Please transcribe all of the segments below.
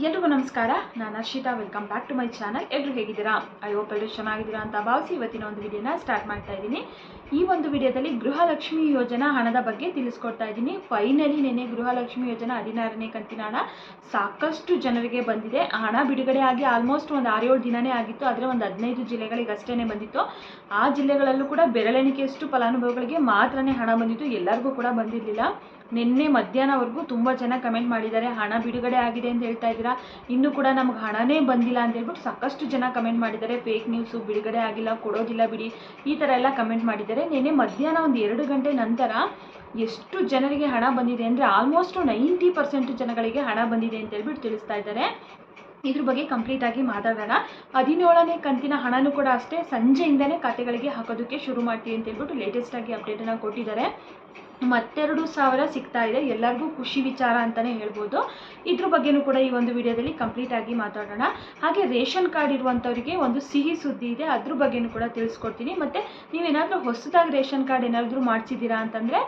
ಎಲ್ರಿಗೂ ನಮಸ್ಕಾರ. ನಾನು Harshitha welcome back to my channel ಎಲ್ಲರೂ ಹೇಗಿದ್ದೀರಾ? ಐ ಹೋಪ್ ಎಲ್ಲರೂ ಚೆನ್ನಾಗಿದ್ದೀರಾ ಅಂತ ಭಾವಿಸಿ ಇವತ್ತಿನ ಒಂದು ವಿಡಿಯೋನ ಸ್ಟಾರ್ಟ್ ಮಾಡ್ತಾ ಇದ್ದೀನಿ. ಈ ಒಂದು ವಿಡಿಯೋದಲ್ಲಿ ಗೃಹಲಕ್ಷ್ಮಿ ಯೋಜನಾ ಹಣದ ಬಗ್ಗೆ ತಿಳಿಸ್ಕೊಡ್ತಾ ಇದ್ದೀನಿ. ಫೈನಲಿ ನೆನೆ ಗೃಹಲಕ್ಷ್ಮಿ ಯೋಜನಾ ಹದಿನಾರನೇ ಕಂತಿನ ಹಣ ಸಾಕಷ್ಟು ಜನರಿಗೆ ಬಂದಿದೆ. ಹಣ ಬಿಡುಗಡೆ ಆಗಿ ಆಲ್ಮೋಸ್ಟ್ ಒಂದು ಆರೇಳು ದಿನನೇ ಆಗಿತ್ತು. ಆದರೆ ಒಂದು ಹದಿನೈದು ಜಿಲ್ಲೆಗಳಿಗೆ ಅಷ್ಟೇ ಬಂದಿತ್ತು. ಆ ಜಿಲ್ಲೆಗಳಲ್ಲೂ ಕೂಡ ಬೆರಳೆಣಿಕೆಯಷ್ಟು ಫಲಾನುಭವಿಗಳಿಗೆ ಮಾತ್ರನೇ ಹಣ ಬಂದಿತ್ತು. ಎಲ್ಲರಿಗೂ ಕೂಡ ಬಂದಿರಲಿಲ್ಲ. ನಿನ್ನೆ ಮಧ್ಯಾಹ್ನವರೆಗೂ ತುಂಬ ಜನ ಕಮೆಂಟ್ ಮಾಡಿದ್ದಾರೆ. ಹಣ ಬಿಡುಗಡೆ ಆಗಿದೆ ಅಂತ ಹೇಳ್ತಾ ಇದ್ದೀರಾ? ಇನ್ನೂ ಕೂಡ ನಮ್ಗೆ ಹಣನೇ ಬಂದಿಲ್ಲ ಅಂತ ಹೇಳ್ಬಿಟ್ಟು ಸಾಕಷ್ಟು ಜನ ಕಮೆಂಟ್ ಮಾಡಿದ್ದಾರೆ. ಫೇಕ್ ನ್ಯೂಸು ಬಿಡುಗಡೆ ಆಗಿಲ್ಲ, ಕೊಡೋದಿಲ್ಲ ಬಿಡಿ, ಈ ಥರ ಎಲ್ಲ ಕಮೆಂಟ್ ಮಾಡಿದ್ದಾರೆ. ನಿನ್ನೆ ಮಧ್ಯಾಹ್ನ ಒಂದು ಎರಡು ಗಂಟೆ ನಂತರ ಎಷ್ಟು ಜನರಿಗೆ ಹಣ ಬಂದಿದೆ ಅಂದರೆ ಆಲ್ಮೋಸ್ಟ್ ನೈಂಟಿ ಪರ್ಸೆಂಟ್ ಜನಗಳಿಗೆ ಹಣ ಬಂದಿದೆ ಅಂತ ಹೇಳ್ಬಿಟ್ಟು ತಿಳಿಸ್ತಾ ಇದ್ದಾರೆ. ಇದ್ರ ಬಗ್ಗೆ ಕಂಪ್ಲೀಟ್ ಆಗಿ ಮಾತಾಡೋಣ. ಹದಿನೇಳನೇ ಕಂತಿನ ಹಣನೂ ಕೂಡ ಅಷ್ಟೇ. ಸಂಜೆಯಿಂದನೇ ಖಾತೆಗಳಿಗೆ ಹಾಕೋದಕ್ಕೆ ಶುರು ಮಾಡ್ತೀವಿ ಅಂತ ಹೇಳ್ಬಿಟ್ಟು ಲೇಟೆಸ್ಟ್ ಆಗಿ ಅಪ್ಡೇಟನ್ನು ಕೊಟ್ಟಿದ್ದಾರೆ. ಮತ್ತೆರಡು ಸಾವಿರ ಸಿಗ್ತಾ ಇದೆ. ಎಲ್ಲರಿಗೂ ಖುಷಿ ವಿಚಾರ ಅಂತಲೇ ಹೇಳ್ಬೋದು. ಇದ್ರ ಬಗ್ಗೆನೂ ಕೂಡ ಈ ಒಂದು ವಿಡಿಯೋದಲ್ಲಿ ಕಂಪ್ಲೀಟ್ ಆಗಿ ಮಾತಾಡೋಣ. ಹಾಗೆ ರೇಷನ್ ಕಾರ್ಡ್ ಇರುವಂಥವರಿಗೆ ಒಂದು ಸಿಹಿ ಸುದ್ದಿ ಇದೆ. ಅದ್ರ ಬಗ್ಗೆನೂ ಕೂಡ ತಿಳಿಸ್ಕೊಡ್ತೀನಿ. ಮತ್ತು ನೀವೇನಾದರೂ ಹೊಸದಾಗಿ ರೇಷನ್ ಕಾರ್ಡ್ ಏನಾದರೂ ಮಾಡಿಸಿದ್ದೀರಾ ಅಂತಂದರೆ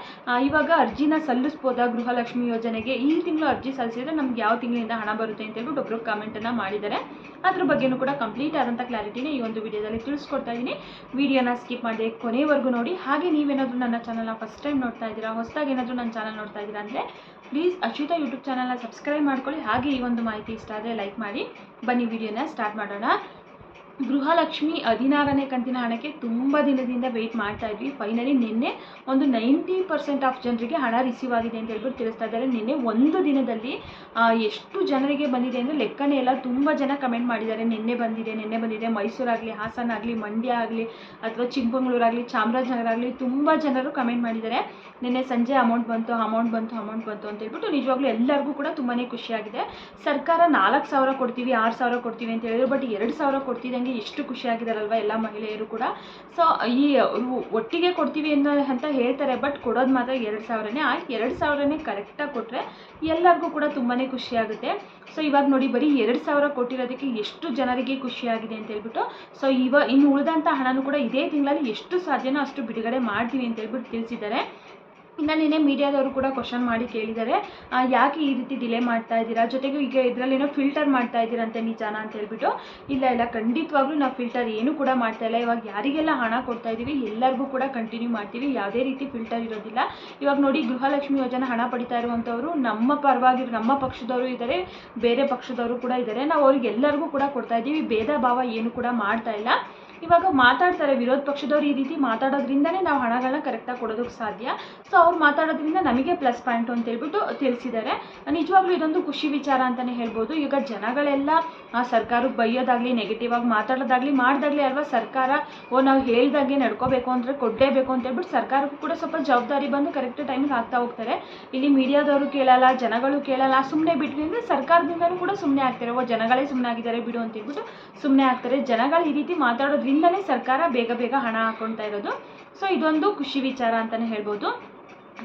ಇವಾಗ ಅರ್ಜಿನ ಸಲ್ಲಿಸ್ಬೋದಾ ಗೃಹಲಕ್ಷ್ಮಿ ಯೋಜನೆಗೆ? ಈ ತಿಂಗಳು ಅರ್ಜಿ ಸಲ್ಲಿಸಿದ್ರೆ ನಮ್ಗೆ ಯಾವ ತಿಂಗಳಿಂದ ಹಣ ಬರುತ್ತೆ ಅಂತ ಹೇಳ್ಬಿಟ್ಟು ಒಬ್ಬರು ಕಮೆಂಟನ್ನು ಮಾಡಿದ್ದಾರೆ. ಅದ್ರ ಬಗ್ಗೆನೂ ಕೂಡ ಕಂಪ್ಲೀಟ್ ಆದಂಥ ಕ್ಲಾರಿಟಿನ ಈ ಒಂದು ವಿಡಿಯೋದಲ್ಲಿ ತಿಳಿಸ್ಕೊಡ್ತಾ ಇದ್ದೀನಿ. ವಿಡಿಯೋನ ಸ್ಕಿಪ್ ಮಾಡಿದೆ ಕೊನೆವರೆಗೂ ನೋಡಿ. ಹಾಗೆ ನೀವೇನಾದರೂ ನನ್ನ ಚಾನಲ್ನ ಫಸ್ಟ್ ಟೈಮ್ ನೋಡ್ತಾ ಇದ್ದೀರಾ, ಹೊಸದಾಗಿ ಏನಾದರೂ ನನ್ನ ಚಾನಲ್ ನೋಡ್ತಾ ಇದ್ದೀರಾ ಅಂದರೆ ಪ್ಲೀಸ್ ಅಚ್ಯುತ ಯೂಟ್ಯೂಬ್ ಚಾನಲ್ನ ಸಬ್ಸ್ಕ್ರೈಬ್ ಮಾಡ್ಕೊಳ್ಳಿ. ಹಾಗೆ ಈ ಒಂದು ಮಾಹಿತಿ ಇಷ್ಟ ಆದರೆ ಲೈಕ್ ಮಾಡಿ. ಬನ್ನಿ ವಿಡಿಯೋನ ಸ್ಟಾರ್ಟ್ ಮಾಡೋಣ. ಗೃಹಲಕ್ಷ್ಮಿ ಹದಿನಾರನೇ ಕಂತಿನ ಹಣಕ್ಕೆ ತುಂಬ ದಿನದಿಂದ ವೆಯ್ಟ್ ಮಾಡ್ತಾ ಇದ್ವಿ. ಫೈನಲಿ ನಿನ್ನೆ ಒಂದು ನೈಂಟಿ ಪರ್ಸೆಂಟ್ ಆಫ್ ಜನರಿಗೆ ಹಣ ರಿಸೀವ್ ಆಗಿದೆ ಅಂತ ಹೇಳ್ಬಿಟ್ಟು ತಿಳಿಸ್ತಾ ಇದ್ದಾರೆ. ನಿನ್ನೆ ಒಂದು ದಿನದಲ್ಲಿ ಎಷ್ಟು ಜನರಿಗೆ ಬಂದಿದೆ ಅಂದರೆ ಲೆಕ್ಕನೇ ಎಲ್ಲ ತುಂಬ ಜನ ಕಮೆಂಟ್ ಮಾಡಿದ್ದಾರೆ. ನಿನ್ನೆ ಬಂದಿದೆ ನಿನ್ನೆ ಬಂದಿದೆ. ಮೈಸೂರಾಗಲಿ ಹಾಸನ ಆಗಲಿ, ಮಂಡ್ಯ ಆಗಲಿ, ಅಥವಾ ಚಿಕ್ಕಮಗಳೂರಾಗಲಿ ಚಾಮರಾಜನಗರ ಆಗಲಿ ತುಂಬ ಜನರು ಕಮೆಂಟ್ ಮಾಡಿದ್ದಾರೆ. ನಿನ್ನೆ ಸಂಜೆ ಅಮೌಂಟ್ ಬಂತು ಅಮೌಂಟ್ ಬಂತು ಅಮೌಂಟ್ ಬಂತು ಅಂತ ಹೇಳ್ಬಿಟ್ಟು ನಿಜವಾಗ್ಲೂ ಎಲ್ಲರಿಗೂ ಕೂಡ ತುಂಬಾ ಖುಷಿಯಾಗಿದೆ. ಸರ್ಕಾರ ನಾಲ್ಕು ಸಾವಿರ ಕೊಡ್ತೀವಿ, ಆರು ಸಾವಿರ ಕೊಡ್ತೀವಿ ಅಂತ ಹೇಳಿದ್ರು. ಬಟ್ ಎರಡು ಸಾವಿರ ಕೊಡ್ತಿದ್ದಂಗೆ ಎಷ್ಟು ಖುಷಿಯಾಗಿದಾರಲ್ವ ಎಲ್ಲ ಮಹಿಳೆಯರು ಕೂಡ? ಸೊ ಈ ಒಟ್ಟಿಗೆ ಕೊಡ್ತೀವಿ ಅನ್ನೋ ಅಂತ ಹೇಳ್ತಾರೆ ಬಟ್ ಕೊಡೋದು ಮಾತ್ರ ಎರಡು ಸಾವಿರನೇ. ಆ ಎರಡು ಸಾವಿರನೇ ಕರೆಕ್ಟಾಗಿ ಕೊಟ್ಟರೆ ಎಲ್ಲರಿಗೂ ಕೂಡ ತುಂಬಾ ಖುಷಿಯಾಗುತ್ತೆ ಸೊ ಇವಾಗ ನೋಡಿ ಬರೀ ಎರಡು ಸಾವಿರ ಕೊಟ್ಟಿರೋದಕ್ಕೆ ಎಷ್ಟು ಜನರಿಗೆ ಖುಷಿಯಾಗಿದೆ ಅಂತ ಹೇಳ್ಬಿಟ್ಟು ಸೊ ಇವ ಇನ್ನು ಉಳಿದಂಥ ಹಣನೂ ಕೂಡ ಇದೇ ತಿಂಗಳಲ್ಲಿ ಎಷ್ಟು ಸಾಧ್ಯನೋ ಅಷ್ಟು ಬಿಡುಗಡೆ ಮಾಡ್ತೀವಿ ಅಂತ ಹೇಳ್ಬಿಟ್ಟು ತಿಳಿಸಿದ್ದಾರೆ. ಇನ್ನು ನಿನ್ನೆ ಮೀಡಿಯಾದವರು ಕೂಡ ಕ್ವಶನ್ ಮಾಡಿ ಕೇಳಿದ್ದಾರೆ. ಯಾಕೆ ಈ ರೀತಿ ಡಿಲೇ ಮಾಡ್ತಾ ಇದ್ದೀರಾ? ಜೊತೆಗೆ ಈಗ ಇದರಲ್ಲೇನೋ ಫಿಲ್ಟರ್ ಮಾಡ್ತಾ ಇದ್ದೀರಂತೆ ನಿಜಾನ ಅಂತ ಹೇಳ್ಬಿಟ್ಟು. ಇಲ್ಲ ಇಲ್ಲ, ಖಂಡಿತವಾಗ್ಲೂ ನಾವು ಫಿಲ್ಟರ್ ಏನು ಕೂಡ ಮಾಡ್ತಾ ಇಲ್ಲ. ಇವಾಗ ಯಾರಿಗೆಲ್ಲ ಹಣ ಕೊಡ್ತಾ ಇದ್ದೀವಿ, ಎಲ್ಲರಿಗೂ ಕೂಡ ಕಂಟಿನ್ಯೂ ಮಾಡ್ತೀವಿ. ಯಾವುದೇ ರೀತಿ ಫಿಲ್ಟರ್ ಇರೋದಿಲ್ಲ. ಇವಾಗ ನೋಡಿ, ಗೃಹಲಕ್ಷ್ಮಿ ಯೋಜನೆ ಹಣ ಪಡಿತಾ ಇರುವಂಥವ್ರು ನಮ್ಮ ಪರವಾಗಿ ನಮ್ಮ ಪಕ್ಷದವರು ಇದ್ದಾರೆ ಬೇರೆ ಪಕ್ಷದವರು ಕೂಡ ಇದ್ದಾರೆ ನಾವು ಅವ್ರಿಗೆ ಎಲ್ಲರಿಗೂ ಕೂಡ ಕೊಡ್ತಾ ಇದ್ದೀವಿ. ಭೇದ ಭಾವ ಏನು ಕೂಡ ಮಾಡ್ತಾ ಇಲ್ಲ. ಇವಾಗ ಮಾತಾಡ್ತಾರೆ ವಿರೋಧ ಪಕ್ಷದವ್ರು ಈ ರೀತಿ ಮಾತಾಡೋದ್ರಿಂದನೇ ನಾವು ಹಣಗಳನ್ನ ಕರೆಕ್ಟಾಗಿ ಕೊಡೋದಕ್ಕೆ ಸಾಧ್ಯ. ಸೊ ಅವ್ರು ಮಾತಾಡೋದ್ರಿಂದ ನಮಗೆ ಪ್ಲಸ್ ಪಾಯಿಂಟ್ ಅಂತ ಹೇಳ್ಬಿಟ್ಟು ತಿಳಿಸಿದ್ದಾರೆ. ನಿಜವಾಗ್ಲೂ ಇದೊಂದು ಖುಷಿ ವಿಚಾರ ಅಂತಲೇ ಹೇಳ್ಬೋದು. ಈಗ ಜನಗಳೆಲ್ಲ ಸರ್ಕಾರಕ್ಕೆ ಬೈಯೋದಾಗಲಿ ನೆಗೆಟಿವ್ ಆಗಿ ಮಾತಾಡೋದಾಗಲಿ, ಮಾಡ್ದಾಗಲಿ ಅಲ್ವಾ ಸರ್ಕಾರ? ಓ, ನಾವು ಹೇಳ್ದಾಗೆ ನಡ್ಕೋಬೇಕು ಅಂದರೆ ಕೊಡಲೇಬೇಕು ಅಂತ ಹೇಳ್ಬಿಟ್ಟು ಸರ್ಕಾರಕ್ಕೂ ಕೂಡ ಸ್ವಲ್ಪ ಜವಾಬ್ದಾರಿ ಬಂದು ಕರೆಕ್ಟ್ ಟೈಮಿಗೆ ಆಗ್ತಾ ಹೋಗ್ತಾರೆ. ಇಲ್ಲಿ ಮೀಡಿಯಾದವರು ಕೇಳಲ್ಲ, ಜನಗಳು ಕೇಳಲ್ಲ ಸುಮ್ಮನೆ ಬಿಟ್ವಿ ಅಂದರೆ ಸರ್ಕಾರದಿಂದಲೂ ಕೂಡ ಸುಮ್ಮನೆ ಆಗ್ತಾರೆ. ಓ, ಜನಗಳೇ ಸುಮ್ಮನೆ ಆಗಿದ್ದಾರೆ ಬಿಡು ಅಂತ ಹೇಳ್ಬಿಟ್ಟು ಸುಮ್ಮನೆ ಆಗ್ತಾರೆ. ಜನಗಳು ಈ ರೀತಿ ಮಾತಾಡೋದ್ರಿಂದನೇ ಸರ್ಕಾರ ಬೇಗ ಬೇಗ ಹಣ ಹಾಕೊಳ್ತಾ ಇರೋದು. ಸೊ ಇದೊಂದು ಖುಷಿ ವಿಚಾರ ಅಂತಲೇ ಹೇಳ್ಬೋದು.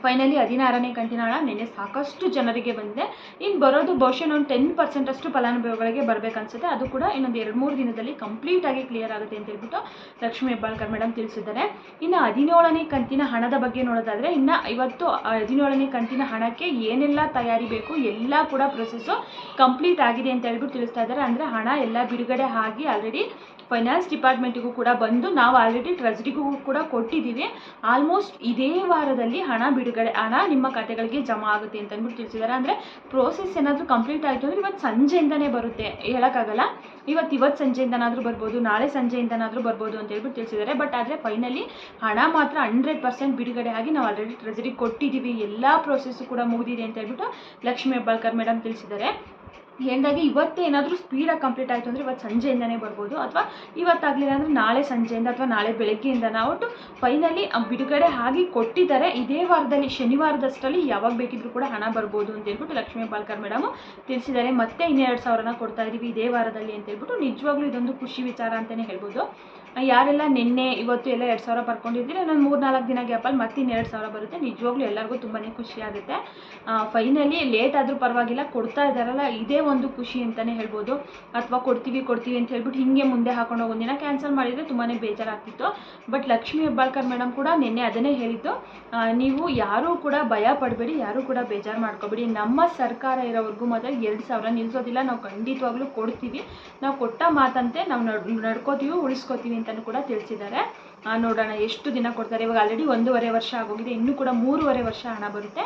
ಫೈನಲಿ ಹದಿನಾರನೇ ಕಂತಿನ ಹಣ ನಿನ್ನೆ ಸಾಕಷ್ಟು ಜನರಿಗೆ ಬಂದಿದೆ. ಇನ್ನು ಬರೋದು ಬಹುಶಃ ಒಂದು ಟೆನ್ ಪರ್ಸೆಂಟ್ ಅಷ್ಟು ಫಲಾನುಭವಿಗಳಿಗೆ ಬರಬೇಕನ್ಸುತ್ತೆ. ಅದು ಕೂಡ ಇನ್ನೊಂದು ಎರಡು ಮೂರು ದಿನದಲ್ಲಿ ಕಂಪ್ಲೀಟ್ ಆಗಿ ಕ್ಲಿಯರ್ ಆಗುತ್ತೆ ಅಂತ ಹೇಳ್ಬಿಟ್ಟು ಲಕ್ಷ್ಮೀ ಹೆಬ್ಬಾಳ್ಕರ್ ಮೇಡಮ್ ತಿಳಿಸಿದ್ದಾರೆ. ಇನ್ನು ಹದಿನೇಳನೇ ಕಂತಿನ ಹಣದ ಬಗ್ಗೆ ನೋಡೋದಾದರೆ, ಇನ್ನು ಇವತ್ತು ಹದಿನೇಳನೇ ಕಂತಿನ ಹಣಕ್ಕೆ ಏನೆಲ್ಲ ತಯಾರಿ ಬೇಕು, ಎಲ್ಲ ಕೂಡ ಪ್ರೊಸೆಸ್ಸು ಕಂಪ್ಲೀಟ್ ಆಗಿದೆ ಅಂತ ಹೇಳ್ಬಿಟ್ಟು ತಿಳಿಸ್ತಾ ಇದ್ದಾರೆ. ಅಂದರೆ ಹಣ ಎಲ್ಲ ಬಿಡುಗಡೆ ಆಗಿ ಆಲ್ರೆಡಿ ಫೈನಾನ್ಸ್ ಡಿಪಾರ್ಟ್ಮೆಂಟಿಗೂ ಕೂಡ ಬಂದು ನಾವು ಆಲ್ರೆಡಿ ಟ್ರೆಜರಿಗೂ ಕೂಡ ಕೊಟ್ಟಿದ್ದೀವಿ. ಆಲ್ಮೋಸ್ಟ್ ಇದೇ ವಾರದಲ್ಲಿ ಹಣ ಬಿಡುಗಡೆ ಹಣ ನಿಮ್ಮ ಖಾತೆಗಳಿಗೆ ಜಮಾ ಆಗುತ್ತೆ ಅಂತ ಅಂದ್ಬಿಟ್ಟು ತಿಳಿಸಿದ್ದಾರೆ. ಅಂದರೆ ಪ್ರೋಸೆಸ್ ಏನಾದರೂ ಕಂಪ್ಲೀಟ್ ಆಯಿತು ಅಂದರೆ ಇವತ್ತು ಸಂಜೆಯಿಂದನೇ ಬರುತ್ತೆ. ಹೇಳೋಕ್ಕಾಗಲ್ಲ. ಇವತ್ತು ಇವತ್ತು ಸಂಜೆಯಿಂದನಾದರೂ ಬರ್ಬೋದು, ನಾಳೆ ಸಂಜೆಯಿಂದನಾದರೂ ಬರ್ಬೋದು ಅಂತ ಹೇಳ್ಬಿಟ್ಟು ತಿಳಿಸಿದ್ದಾರೆ. ಬಟ್ ಆದರೆ ಫೈನಲಿ ಹಣ ಮಾತ್ರ ಹಂಡ್ರೆಡ್ ಪರ್ಸೆಂಟ್ ಬಿಡುಗಡೆ ಆಗಿ ನಾವು ಆಲ್ರೆಡಿ ಟ್ರೆಜರಿಗೆ ಕೊಟ್ಟಿದ್ದೀವಿ. ಎಲ್ಲ ಪ್ರೋಸೆಸ್ಸು ಕೂಡ ಮುಗಿದಿದೆ ಅಂತ ಹೇಳ್ಬಿಟ್ಟು ಲಕ್ಷ್ಮೀ ಹೆಬ್ಬಾಳ್ಕರ್ ಮೇಡಮ್ ತಿಳಿಸಿದ್ದಾರೆ. ಎಂದಾಗಿ ಇವತ್ತೇ ಏನಾದರೂ ಸ್ಪೀಡಾಗಿ ಕಂಪ್ಲೀಟ್ ಆಯಿತು ಅಂದರೆ ಇವತ್ತು ಸಂಜೆಯಿಂದನೇ ಬರ್ಬೋದು. ಅಥವಾ ಇವತ್ತಾಗಲಿಲ್ಲ ಅಂದರೆ ನಾಳೆ ಸಂಜೆಯಿಂದ ಅಥವಾ ನಾಳೆ ಬೆಳಗ್ಗೆಯಿಂದ ನಾವು ಫೈನಲಿ ಬಿಡುಗಡೆ ಆಗಿ ಕೊಟ್ಟಿದ್ದಾರೆ. ಇದೇ ವಾರದಲ್ಲಿ, ಶನಿವಾರದಷ್ಟರಲ್ಲಿ ಯಾವಾಗ ಬೇಕಿದ್ರೂ ಕೂಡ ಹಣ ಬರ್ಬೋದು ಅಂತ ಹೇಳ್ಬಿಟ್ಟು ಲಕ್ಷ್ಮೀ ಪಾಲ್ಕರ್ ಮೇಡಮ್ ತಿಳಿಸಿದ್ದಾರೆ. ಮತ್ತೆ ಇನ್ನೆರಡು ಸಾವಿರನ ಕೊಡ್ತಾ ಇದ್ದೀವಿ ಇದೇ ವಾರದಲ್ಲಿ ಅಂತ ಹೇಳ್ಬಿಟ್ಟು ನಿಜವಾಗ್ಲೂ ಇದೊಂದು ಖುಷಿ ವಿಚಾರ ಅಂತಲೇ ಹೇಳ್ಬೋದು. ಯಾರೆಲ್ಲ ನಿನ್ನೆ, ಇವತ್ತು ಎಲ್ಲ ಎರಡು ಸಾವಿರ ಪಡ್ಕೊಂಡಿದ್ದೀರಿ ನಾನು ಮೂರು ನಾಲ್ಕು ದಿನ ಗ್ಯಾಪಲ್ಲಿ ಮತ್ತೆ ಇನ್ನೆರಡು ಸಾವಿರ ಬರುತ್ತೆ. ನಿಜವಾಗ್ಲೂ ಎಲ್ಲರಿಗೂ ತುಂಬಾ ಖುಷಿಯಾಗುತ್ತೆ ಫೈನಲಿ ಲೇಟ್ ಆದರೂ ಪರವಾಗಿಲ್ಲ, ಕೊಡ್ತಾ ಇದ್ದಾರಲ್ಲ ಇದೇ ಒಂದು ಖುಷಿ ಅಂತಲೇ ಹೇಳ್ಬೋದು. ಅಥವಾ ಕೊಡ್ತೀವಿ ಕೊಡ್ತೀವಿ ಅಂತ ಹೇಳ್ಬಿಟ್ಟು ಹಿಂಗೆ ಮುಂದೆ ಹಾಕೊಂಡು ದಿನ ಕ್ಯಾನ್ಸಲ್ ಮಾಡಿದರೆ ತುಂಬಾ ಬೇಜಾರಾಗ್ತಿತ್ತು. ಬಟ್ ಲಕ್ಷ್ಮೀ ಹೆಬ್ಬಾಳ್ಕರ್ ಮೇಡಮ್ ಕೂಡ ನಿನ್ನೆ ಅದನ್ನೇ ಹೇಳಿದ್ದು. ನೀವು ಯಾರೂ ಕೂಡ ಭಯ ಪಡಬೇಡಿ, ಯಾರೂ ಕೂಡ ಬೇಜಾರು ಮಾಡ್ಕೋಬೇಡಿ. ನಮ್ಮ ಸರ್ಕಾರ ಇರೋವರೆಗೂ ಮಾತ್ರ ಎರಡು ಸಾವಿರ ನಿಲ್ಲಿಸೋದಿಲ್ಲ ನಾವು ಖಂಡಿತವಾಗ್ಲೂ ಕೊಡ್ತೀವಿ. ನಾವು ಕೊಟ್ಟ ಮಾತಂತೆ ನಾವು ನಡ್, ನಡ್ಕೋತೀವಿ, ಉಳಿಸ್ಕೋತೀವಿ ಅಂತಲೂ ಕೂಡ ತಿಳಿಸಿದ್ದಾರೆ. ನೋಡೋಣ ಎಷ್ಟು ದಿನ ಕೊಡ್ತಾರೆ. ಇವಾಗ ಆಲ್ರೆಡಿ ಒಂದೂವರೆ ವರ್ಷ ಆಗೋಗಿದೆ. ಇನ್ನೂ ಕೂಡ ಮೂರುವರೆ ವರ್ಷ ಹಣ ಬರುತ್ತೆ.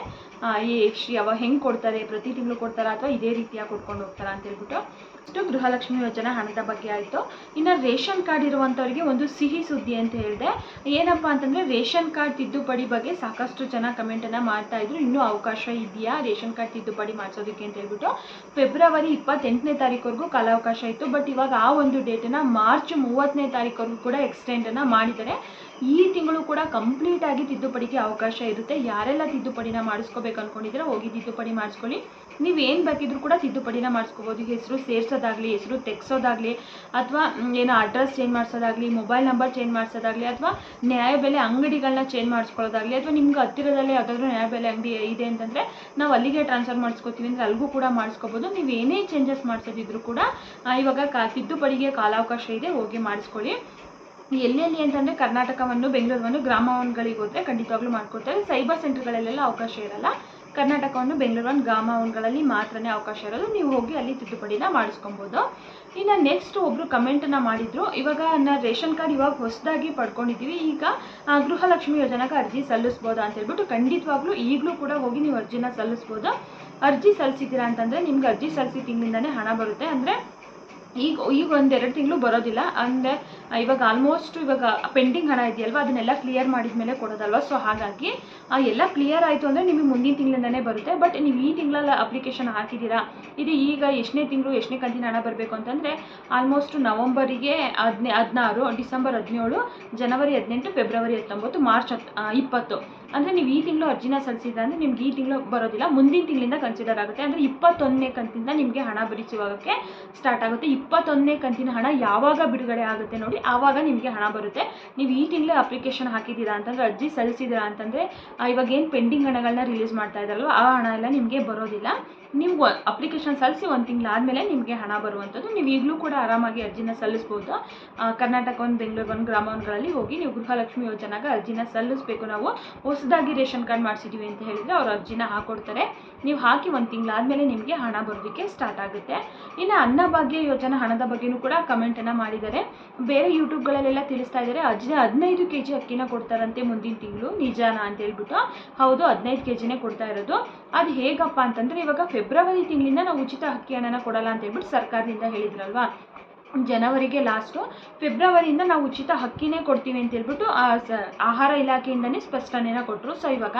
ಈ ಎಷ್ಟು ಯಾವ ಹೆಂಗೆ ಕೊಡ್ತಾರೆ, ಪ್ರತಿ ತಿಂಗಳು ಕೊಡ್ತಾರಾ ಅಥವಾ ಇದೇ ರೀತಿಯಾಗಿ ಕೊಡ್ಕೊಂಡು ಹೋಗ್ತಾರಾ ಅಂತ ಹೇಳ್ಬಿಟ್ಟು ಇಷ್ಟು ಗೃಹಲಕ್ಷ್ಮಿ ಯೋಜನೆ ಹಣದ ಬಗ್ಗೆ ಆಯಿತು. ಇನ್ನು ರೇಷನ್ ಕಾರ್ಡ್ ಇರುವಂಥವ್ರಿಗೆ ಒಂದು ಸಿಹಿ ಸುದ್ದಿ ಅಂತ ಹೇಳಿದೆ. ಏನಪ್ಪ ಅಂತಂದರೆ ರೇಷನ್ ಕಾರ್ಡ್ ತಿದ್ದುಪಡಿ ಬಗ್ಗೆ ಸಾಕಷ್ಟು ಜನ ಕಮೆಂಟನ್ನು ಮಾಡ್ತಾ ಇದ್ರು. ಇನ್ನೂ ಅವಕಾಶ ಇದೆಯಾ? ರೇಷನ್ ಕಾರ್ಡ್ ತಿದ್ದುಪಡಿ ಮಾಡಿಸೋದಕ್ಕೆ ಅಂತ ಹೇಳ್ಬಿಟ್ಟು ಫೆಬ್ರವರಿ ಇಪ್ಪತ್ತೆಂಟನೇ ತಾರೀಕುವರೆಗೂ ಕಾಲಾವಕಾಶ ಇತ್ತು. ಬಟ್ ಇವಾಗ ಆ ಒಂದು ಡೇಟನ್ನು ಮಾರ್ಚ್ ಮೂವತ್ತನೇ ತಾರೀಕವರೆಗೂ ಕೂಡ ಎಕ್ಸ್ಟೆಂಡನ್ನು ಮಾಡಿದ್ದಾರೆ. ಈ ತಿಂಗಳು ಕೂಡ ಕಂಪ್ಲೀಟ್ ಆಗಿ ತಿದ್ದುಪಡಿಗೆ ಅವಕಾಶ ಇರುತ್ತೆ. ಯಾರೆಲ್ಲ ತಿದ್ದುಪಡಿನ ಮಾಡಿಸ್ಕೋಬೇಕು ಅನ್ಕೊಂಡಿದ್ರೆ ಹೋಗಿ ತಿದ್ದುಪಡಿ ಮಾಡಿಸ್ಕೊಳ್ಳಿ. ನೀವು ಏನು ಬೇಕಿದ್ರು ಕೂಡ ತಿದ್ದುಪಡಿನ ಮಾಡಿಸ್ಕೋಬೋದು. ಹೆಸರು ಸೇರ್ಸೋದಾಗ್ಲಿ, ಹೆಸರು ತೆಗ್ಸೋದಾಗಲಿ, ಅಥವಾ ಏನೋ ಅಡ್ರೆಸ್ ಚೇಂಜ್ ಮಾಡಿಸೋದಾಗಲಿ ಮೊಬೈಲ್ ನಂಬರ್ ಚೇಂಜ್ ಮಾಡಿಸೋದಾಗಲಿ, ಅಥವಾ ನ್ಯಾಯಬೆಲೆ ಅಂಗಡಿಗಳನ್ನ ಚೇಂಜ್ ಮಾಡಿಸ್ಕೊಳ್ಳೋದಾಗಲಿ, ಅಥವಾ ನಿಮ್ಗೆ ಹತ್ತಿರದಲ್ಲೇ ಯಾವುದಾದ್ರೂ ನ್ಯಾಯಬೆಲೆ ಅಂಗಡಿ ಇದೆ ಅಂತಂದರೆ ನಾವು ಅಲ್ಲಿಗೆ ಟ್ರಾನ್ಸ್ಫರ್ ಮಾಡಿಸ್ಕೋತೀವಿ ಅಂದರೆ ಅಲ್ಲಿಗೂ ಕೂಡ ಮಾಡಿಸ್ಕೋಬೋದು. ನೀವು ಏನೇ ಚೇಂಜಸ್ ಮಾಡಿಸೋದಿದ್ರು ಕೂಡ ಇವಾಗ ಕಾ, ತಿದ್ದುಪಡಿಗೆ ಕಾಲಾವಕಾಶ ಇದೆ, ಹೋಗಿ ಮಾಡಿಸ್ಕೊಳ್ಳಿ. ಎಲ್ಲೆಲ್ಲಿ ಅಂತಂದರೆ ಕರ್ನಾಟಕವನ್ನು, ಬೆಂಗಳೂರನ್ನು, ಗ್ರಾಮವನ್ಗಳಿಗೆ ಹೋದರೆ ಖಂಡಿತವಾಗ್ಲೂ ಮಾಡ್ಕೊಡ್ತಾರೆ ಸೈಬರ್ ಸೆಂಟರ್ಗಳಲ್ಲೆಲ್ಲ ಅವಕಾಶ ಇರಲ್ಲ. ಕರ್ನಾಟಕವನ್ನು ಬೆಂಗಳೂರು ಗ್ರಾಮವನ್ಗಳಲ್ಲಿ ಮಾತ್ರನೇ ಅವಕಾಶ ಇರೋದು. ನೀವು ಹೋಗಿ ಅಲ್ಲಿ ತಿದ್ದುಪಡಿನ ಮಾಡಿಸ್ಕೊಬೋದು. ಇನ್ನು ನೆಕ್ಸ್ಟ್ ಒಬ್ಬರು ಕಮೆಂಟನ್ನು ಮಾಡಿದ್ರು. ಇವಾಗ ನಾ ರೇಷನ್ ಕಾರ್ಡ್ ಇವಾಗ ಹೊಸದಾಗಿ ಪಡ್ಕೊಂಡಿದ್ದೀವಿ ಈಗ ಗೃಹಲಕ್ಷ್ಮಿ ಯೋಜನೆಗೆ ಅರ್ಜಿ ಸಲ್ಲಿಸ್ಬೋದಾ ಅಂತ ಹೇಳ್ಬಿಟ್ಟು ಖಂಡಿತವಾಗ್ಲೂ ಈಗಲೂ ಕೂಡ ಹೋಗಿ ನೀವು ಅರ್ಜಿನ ಸಲ್ಲಿಸ್ಬೋದು. ಅರ್ಜಿ ಸಲ್ಲಿಸಿದ್ದೀರಾ ಅಂತಂದರೆ ನಿಮ್ಗೆ ಅರ್ಜಿ ಸಲ್ಲಿಸಿ ತಿಂಗಳಿಂದನೇ ಹಣ ಬರುತ್ತೆ. ಅಂದರೆ ಈಗ ಈಗ ಒಂದೆರಡು ತಿಂಗಳು ಬರೋದಿಲ್ಲ. ಅಂದರೆ ಇವಾಗ ಆಲ್ಮೋಸ್ಟ್ ಇವಾಗ ಪೆಂಡಿಂಗ್ ಹಣ ಇದೆಯಲ್ವ? ಅದನ್ನೆಲ್ಲ ಕ್ಲಿಯರ್ ಮಾಡಿದ ಮೇಲೆ ಕೊಡೋದಲ್ವ? ಸೊ ಹಾಗಾಗಿ, ಆ, ಎಲ್ಲ ಕ್ಲಿಯರ್ ಆಯಿತು ಅಂದರೆ ನಿಮಗೆ ಮುಂದಿನ ತಿಂಗಳಿಂದನೇ ಬರುತ್ತೆ. ಬಟ್ ನೀವು ಈ ತಿಂಗಳಲ್ಲಿ ಅಪ್ಲಿಕೇಶನ್ ಹಾಕಿದ್ದೀರಾ? ಇದು ಈಗ ಎಷ್ಟನೇ ತಿಂಗಳು, ಎಷ್ಟನೇ ಕಂತಿನ ಹಣ ಬರಬೇಕು ಅಂತಂದರೆ ಆಲ್ಮೋಸ್ಟ್ ನವಂಬರಿಗೆ ಹದಿನೇ, ಹದಿನಾರು, ಡಿಸೆಂಬರ್ ಹದಿನೇಳು, ಜನವರಿ ಹದಿನೆಂಟು, ಫೆಬ್ರವರಿ ಹತ್ತೊಂಬತ್ತು, ಮಾರ್ಚ್ ಹತ್ತು ಇಪ್ಪತ್ತು. ಅಂದರೆ ನೀವು ಈ ತಿಂಗಳು ಅರ್ಜಿನ ಸಲ್ಲಿಸಿದ ಅಂದರೆ ನಿಮ್ಗೆ ಈ ತಿಂಗಳು ಬರೋದಿಲ್ಲ. ಮುಂದಿನ ತಿಂಗಳಿಂದ ಕನ್ಸಿಡರ್ ಆಗುತ್ತೆ. ಅಂದರೆ ಇಪ್ಪತ್ತೊಂದನೇ ಕಂತಿಂದ ನಿಮಗೆ ಹಣ ಬಿಡಿಸುವಾಗಕ್ಕೆ ಸ್ಟಾರ್ಟ್ ಆಗುತ್ತೆ. ಇಪ್ಪತ್ತೊಂದನೇ ಕಂತಿನ ಹಣ ಯಾವಾಗ ಬಿಡುಗಡೆ ಆಗುತ್ತೆ ನೋಡಿ, ಆವಾಗ ನಿಮಗೆ ಹಣ ಬರುತ್ತೆ. ನೀವು ಈ ತಿಂಗಳು ಅಪ್ಲಿಕೇಶನ್ ಹಾಕಿದ್ದೀರಾ ಅಂತಂದರೆ, ಅರ್ಜಿ ಸಲ್ಲಿಸಿದ್ದೀರಾ ಅಂತಂದರೆ ಇವಾಗ ಏನು ಪೆಂಡಿಂಗ್ ಹಣಗಳನ್ನ ರಿಲೀಸ್ ಮಾಡ್ತಾ ಇದ್ದಾರಲ್ವ, ಆ ಹಣ ಎಲ್ಲ ನಿಮಗೆ ಬರೋದಿಲ್ಲ. ನೀವು ಅಪ್ಲಿಕೇಶನ್ ಸಲ್ಲಿಸಿ ಒಂದು ತಿಂಗಳಾದಮೇಲೆ ನಿಮಗೆ ಹಣ ಬರುವಂಥದ್ದು. ನೀವು ಈಗಲೂ ಕೂಡ ಆರಾಮಾಗಿ ಅರ್ಜಿನ ಸಲ್ಲಿಸ್ಬೋದು. ಕರ್ನಾಟಕ ಒಂದು, ಬೆಂಗಳೂರು ಒಂದು ಗ್ರಾಮಗಳಲ್ಲಿ ಹೋಗಿ ನೀವು ಗೃಹಲಕ್ಷ್ಮಿ ಯೋಜನೆಗೆ ಅರ್ಜಿನ ಸಲ್ಲಿಸಬೇಕು. ನಾವು ಹೊಸದಾಗಿ ರೇಷನ್ ಕಾರ್ಡ್ ಮಾಡಿಸಿದ್ದೀವಿ ಅಂತ ಹೇಳಿದರೆ ಅವ್ರು ಅರ್ಜಿನ ಹಾಕೊಡ್ತಾರೆ. ನೀವು ಹಾಕಿ ಒಂದು ತಿಂಗಳಾದಮೇಲೆ ನಿಮಗೆ ಹಣ ಬರೋದಕ್ಕೆ ಸ್ಟಾರ್ಟ್ ಆಗುತ್ತೆ. ಇನ್ನು ಅನ್ನಭಾಗ್ಯ ಯೋಜನಾ ಹಣದ ಬಗ್ಗೆನೂ ಕೂಡ ಕಮೆಂಟನ್ನು ಮಾಡಿದ್ದಾರೆ. ಬೇರೆ ಯೂಟ್ಯೂಬ್ಗಳಲ್ಲೆಲ್ಲ ತಿಳಿಸ್ತಾ ಇದ್ದಾರೆ. ಅಜ್ಜ ಹದಿನೈದು ಕೆ ಜಿ ಅಕ್ಕಿನ ಕೊಡ್ತಾರಂತೆ ಮುಂದಿನ ತಿಂಗಳು. ನಿಜಾನ ಅಂತ ಹೇಳ್ಬಿಟ್ಟು. ಹೌದು, ಹದಿನೈದು ಕೆ ಜಿನೇ ಕೊಡ್ತಾ ಇರೋದು. ಅದು ಹೇಗಪ್ಪ ಅಂತಂದರೆ ಇವಾಗ ಫೆಬ್ರವರಿ ತಿಂಗಳಿಂದ ನಾವು ಉಚಿತ ಅಕ್ಕಿ ಹಣನ ಕೊಡಲ್ಲ ಅಂತ ಹೇಳ್ಬಿಟ್ಟು ಸರ್ಕಾರದಿಂದ ಹೇಳಿದ್ರಲ್ವಾ? ಜನವರಿಗೆ ಲಾಸ್ಟು ಫೆಬ್ರವರಿಯಿಂದ ನಾವು ಉಚಿತ ಅಕ್ಕಿನೇ ಕೊಡ್ತೀವಿ ಅಂತ ಹೇಳ್ಬಿಟ್ಟು ಆಹಾರ ಇಲಾಖೆಯಿಂದನೇ ಸ್ಪಷ್ಟನೆನ ಕೊಟ್ಟರು ಸೊ ಇವಾಗ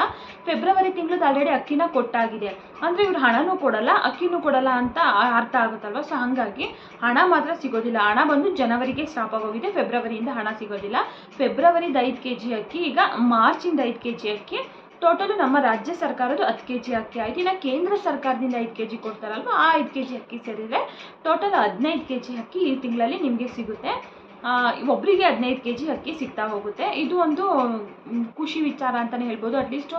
ಫೆಬ್ರವರಿ ತಿಂಗಳದ್ದು ಆಲ್ರೆಡಿ ಅಕ್ಕಿನ ಕೊಟ್ಟಾಗಿದೆ. ಅಂದರೆ ಇವ್ರು ಹಣನೂ ಕೊಡಲ್ಲ ಅಕ್ಕಿನೂ ಕೊಡಲ್ಲ ಅಂತ ಅರ್ಥ ಆಗುತ್ತಲ್ವ? ಸೊ ಹಾಗಾಗಿ ಹಣ ಮಾತ್ರ ಸಿಗೋದಿಲ್ಲ. ಹಣ ಬಂದು ಜನವರಿಗೆ ಸ್ಟಾಪ್ ಆಗೋಗಿದೆ. ಫೆಬ್ರವರಿಯಿಂದ ಹಣ ಸಿಗೋದಿಲ್ಲ. ಫೆಬ್ರವರಿದ ಐದು ಕೆ ಜಿ ಅಕ್ಕಿ, ಈಗ ಮಾರ್ಚಿಂದ ಐದು ಕೆ ಜಿ ಅಕ್ಕಿ ಟೋಟಲು ನಮ್ಮ ರಾಜ್ಯ ಸರ್ಕಾರದ್ದು ಹತ್ತು ಕೆ ಜಿ ಅಕ್ಕಿ ಆಯಿತು. ಇನ್ನು ಕೇಂದ್ರ ಸರ್ಕಾರದಿಂದ ಐದು ಕೆ ಜಿ ಕೊಡ್ತಾರಲ್ವ? ಆ ಐದು ಕೆ ಜಿ ಅಕ್ಕಿ ಸೇರಿದರೆ ಟೋಟಲ್ ಹದಿನೈದು ಕೆ ಜಿ ಅಕ್ಕಿ ಈ ತಿಂಗಳಲ್ಲಿ ನಿಮಗೆ ಸಿಗುತ್ತೆ. ಆ, ಒಬ್ರಿಗೆ ಹದಿನೈದು ಕೆ ಜಿ ಅಕ್ಕಿ ಸಿಗ್ತಾ ಹೋಗುತ್ತೆ. ಇದು ಒಂದು ಖುಷಿ ವಿಚಾರ ಅಂತಲೇ ಹೇಳ್ಬೋದು. ಅಟ್ಲೀಸ್ಟು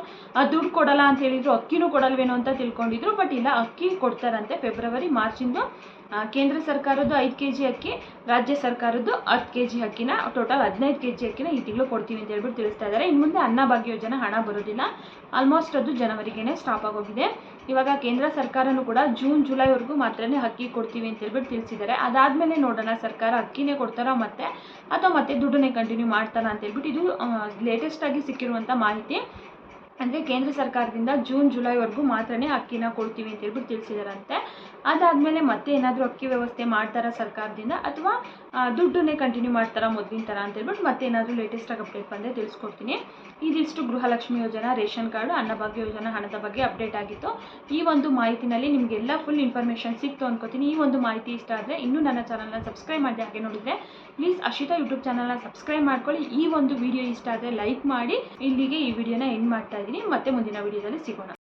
ದುಡ್ಡು ಕೊಡಲ್ಲ ಅಂತ ಹೇಳಿದ್ರು ಅಕ್ಕಿನೂ ಕೊಡಲ್ವೇನೋ ಅಂತ ತಿಳ್ಕೊಂಡಿದ್ರು. ಬಟ್ ಇಲ್ಲ ಅಕ್ಕಿ ಕೊಡ್ತಾರಂತೆ ಫೆಬ್ರವರಿ ಮಾರ್ಚಿಂದು ಕೇಂದ್ರ ಸರ್ಕಾರದ್ದು ಐದು ಕೆ ಜಿ ಅಕ್ಕಿ ರಾಜ್ಯ ಸರ್ಕಾರದ್ದು ಹತ್ತು ಕೆ ಜಿ ಅಕ್ಕಿನ ಟೋಟಲ್ ಹದಿನೈದು ಕೆ ಜಿ ಅಕ್ಕಿನ ಈ ತಿಂಗಳು ಕೊಡ್ತೀವಿ ಅಂತ ಹೇಳ್ಬಿಟ್ಟು ತಿಳಿಸ್ತಾ ಇದ್ದಾರೆ ಇನ್ನು ಮುಂದೆ ಅನ್ನಭಾಗ್ಯ ಯೋಜನೆ ಹಣ ಬರೋದಿಲ್ಲ. ಆಲ್ಮೋಸ್ಟ್ ಅದು ಜನವರಿಗೇನೆ ಸ್ಟಾಪ್ ಆಗೋಗಿದೆ. ಇವಾಗ ಕೇಂದ್ರ ಸರ್ಕಾರನೂ ಕೂಡ ಜೂನ್, ಜುಲೈವರೆಗೂ ಮಾತ್ರನೇ ಅಕ್ಕಿ ಕೊಡ್ತೀವಿ ಅಂತ ಹೇಳ್ಬಿಟ್ಟು ತಿಳಿಸಿದ್ದಾರೆ. ಅದಾದಮೇಲೆ ನೋಡೋಣ ಸರ್ಕಾರ ಅಕ್ಕಿನೇ ಕೊಡ್ತಾರಾ ಮತ್ತೆ ಅಥವಾ ಮತ್ತೆ ದುಡ್ಡನ್ನೇ ಕಂಟಿನ್ಯೂ ಮಾಡ್ತಾರಾ ಅಂತ ಹೇಳ್ಬಿಟ್ಟು ಇದು ಲೇಟೆಸ್ಟ್ ಆಗಿ ಸಿಕ್ಕಿರುವಂಥ ಮಾಹಿತಿ. ಅಂದರೆ ಕೇಂದ್ರ ಸರ್ಕಾರದಿಂದ ಜೂನ್, ಜುಲೈವರೆಗೂ ಮಾತ್ರನೇ ಅಕ್ಕಿನ ಕೊಡ್ತೀವಿ ಅಂತ ಹೇಳ್ಬಿಟ್ಟು ತಿಳಿಸಿದಾರಂತೆ. ಅದಾದಮೇಲೆ ಮತ್ತೆ ಏನಾದರೂ ಅಕ್ಕಿ ವ್ಯವಸ್ಥೆ ಮಾಡ್ತಾರಾ ಸರ್ಕಾರದಿಂದ? ಅಥವಾ ದುಡ್ಡನ್ನೇ ಕಂಟಿನ್ಯೂ ಮಾಡ್ತಾರಾ ಮೊದಲಿನ ಥರ ಅಂತ ಹೇಳ್ಬಿಟ್ಟು ಮತ್ತೆ ಏನಾದರೂ ಲೇಟೆಸ್ಟಾಗಿ ಅಪ್ಡೇಟ್ ಬಂದರೆ ತಿಳಿಸ್ಕೊಡ್ತೀನಿ. ಇದಿಷ್ಟು ಗೃಹಲಕ್ಷ್ಮಿ ಯೋಜನಾ, ರೇಷನ್ ಕಾರ್ಡು, ಅನ್ನಭಾಗ್ಯ ಯೋಜನಾ, ಹಣದ ಬಗ್ಗೆ ಅಪ್ಡೇಟ್ ಆಗಿತ್ತು. ಈ ಒಂದು ಮಾಹಿತಿನಲ್ಲಿ ನಿಮಗೆಲ್ಲ ಫುಲ್ ಇನ್ಫಾರ್ಮೇಷನ್ ಸಿಕ್ತು ಅನ್ಕೋತೀನಿ. ಈ ಒಂದು ಮಾಹಿತಿ ಇಷ್ಟ ಆದರೆ ಇನ್ನೂ ನನ್ನ ಚಾನಲ್ನ ಸಬ್ಸ್ಕ್ರೈಬ್ ಮಾಡಿ ಹಾಗೆ ನೋಡಿದರೆ ಪ್ಲೀಸ್ ಅಶಿತಾ ಯೂಟ್ಯೂಬ್ ಚಾನಲ್ನ ಸಬ್ಸ್ಕ್ರೈಬ್ ಮಾಡ್ಕೊಳ್ಳಿ. ಈ ಒಂದು ವಿಡಿಯೋ ಇಷ್ಟ ಆದರೆ ಲೈಕ್ ಮಾಡಿ. ಇಲ್ಲಿಗೆ ಈ ವಿಡಿಯೋನ ಎಂಡ್ ಮಾಡ್ತಾ ಇದ್ದೀನಿ. ಮತ್ತೆ ಮುಂದಿನ ವಿಡಿಯೋದಲ್ಲಿ ಸಿಗೋಣ.